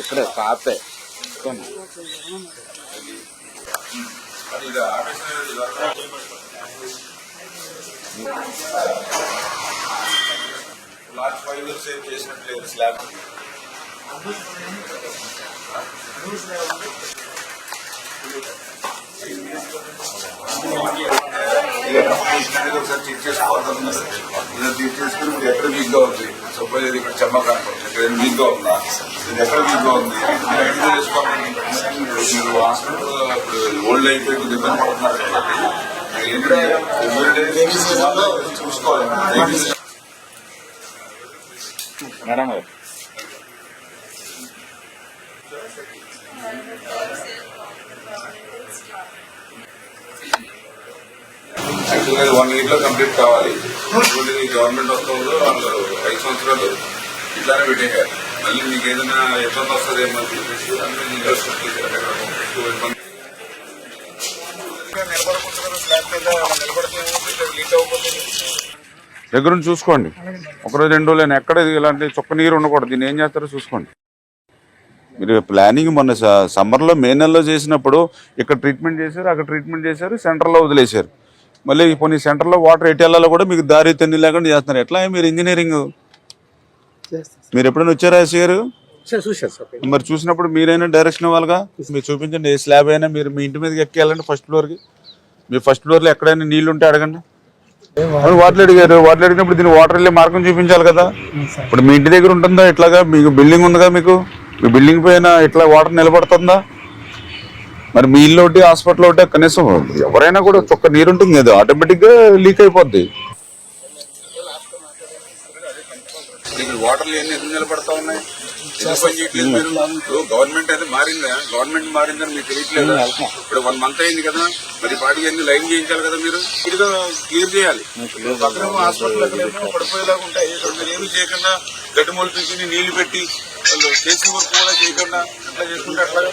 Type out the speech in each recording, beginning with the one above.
ఇక్కడ పాతే last five years ఏం చేసినట్లేదు slab. ఒకసారి చెక్ చేసుకోవాలి ఇలా చెక్ చేసుకుని మీరు ఎక్కడ వీక్గా ఉంది సపోజ్ ఇది ఇక్కడ చెమ్మ కనపడుతుంది ఇక్కడ ఉందా ఇది ఎక్కడ ఉంది మీరు చేసుకోవాలి మీరు హాస్పిటల్ ఇప్పుడు ఓల్డ్ అయిపోయి కొంచెం ఇబ్బంది పడుతున్నారు కాబట్టి చూసుకోవాలి మేడం గారు. లేదు వన్ ఇయర్లో కంప్లీట్ కావాలి. ఇప్పుడు ఈ గవర్నమెంట్ వస్తుందో వాళ్ళు ఐదు సంవత్సరాలు ఇట్లానే పెట్టేశారు. మళ్ళీ మీకు ఏదైనా ఇబ్బంది వస్తుందేమో అని చెప్పేసి అన్ని ఈ ఇబ్బంది దగ్గర చూసుకోండి. ఒకరోజు రెండు రోజులు ఎక్కడ ఇలాంటి చుక్క నీరు ఉండకూడదు. దీన్ని ఏం చేస్తారో చూసుకోండి. మీరు ప్లానింగ్ మొన్న సమ్మర్లో మే నెలలో చేసినప్పుడు ఇక్కడ ట్రీట్మెంట్ చేశారు అక్కడ ట్రీట్మెంట్ చేశారు సెంటర్లో వదిలేశారు. మళ్ళీ కొన్ని సెంటర్లో వాటర్ ఎటు వెళ్ళాలో కూడా మీకు దారి తెన్ని లేకుండా చేస్తున్నారు. ఎట్లా మీరు ఇంజనీరింగ్? మీరు ఎప్పుడైనా వచ్చారా ఎస్ గారు? మరి చూసినప్పుడు మీరైనా డైరెక్షన్ ఇవ్వాలిగా? మీరు చూపించండి ఏ స్లాబ్ అయినా మీరు మీ ఇంటి మీదకి ఎక్కేయాలండి ఫస్ట్ ఫ్లోర్కి మీ ఫస్ట్ ఫ్లోర్లో ఎక్కడైనా నీళ్ళు ఉంటే అడగండి. వాటర్ అడిగారు. వాటర్ అడిగినప్పుడు దీని వాటర్ వెళ్ళే మార్గం చూపించాలి కదా. ఇప్పుడు మీ ఇంటి దగ్గర ఉంటుందా? ఇట్లాగా మీకు బిల్డింగ్ ఉందిగా మీకు? మీ బిల్డింగ్ పైన ఇట్లా వాటర్ నిలబడుతుందా? మరి మీ ఇల్లు ఒకటి హాస్పిటల్ ఒకటి కనీసం ఎవరైనా కూడా చుక్క నీరు ఉంటుంది కదా ఆటోమేటిక్గా లీక్ అయిపోద్ది. ఇప్పుడు వాటర్లు ఎన్ని ఎందుకు నిలబడతా ఉన్నాయి? గవర్నమెంట్ అయితే మారిందా? గవర్నమెంట్ మారిందని మీకు తెలియట్లేదు? ఇప్పుడు వన్ మంత్ అయింది కదా మరి పాటికి అన్ని లైన్ చేయించాలి కదా మీరు? ఇదిగా క్లియర్ చేయాలి. పక్కన హాస్పిటల్ పడిపోయేలాగా ఉంటాయి. ఇక్కడ మీరు ఏమి చేయకుండా గడ్డి మొలిపించి నీళ్ళు పెట్టి వాళ్ళు చేసిన వర్క్ కూడా చేయకుండా అట్లా చేసుకుంటే అట్లాగా?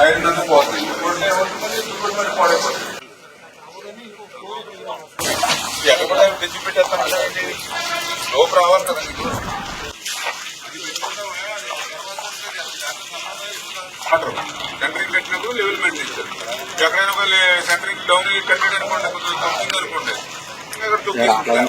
ఐరన్ అంతా పోతుంది ఇప్పుడు ఏమవుతుంది? ఇప్పుడు మరి పాడైపోతుంది ఎక్కడ కూడా తెచ్చి పెట్టేస్తాను లోపు రావాలి కదా వాటర్ సెంటరింగ్ పెట్టినప్పుడు లెవెల్ మెయింటైన్ చేస్తారు ఎక్కడైనా సెంటరింగ్ డౌన్ కట్టేది అనుకోండి కొంచెం తగ్గుతుంది అనుకోండి అక్కడ తొక్కేసుకుంటారు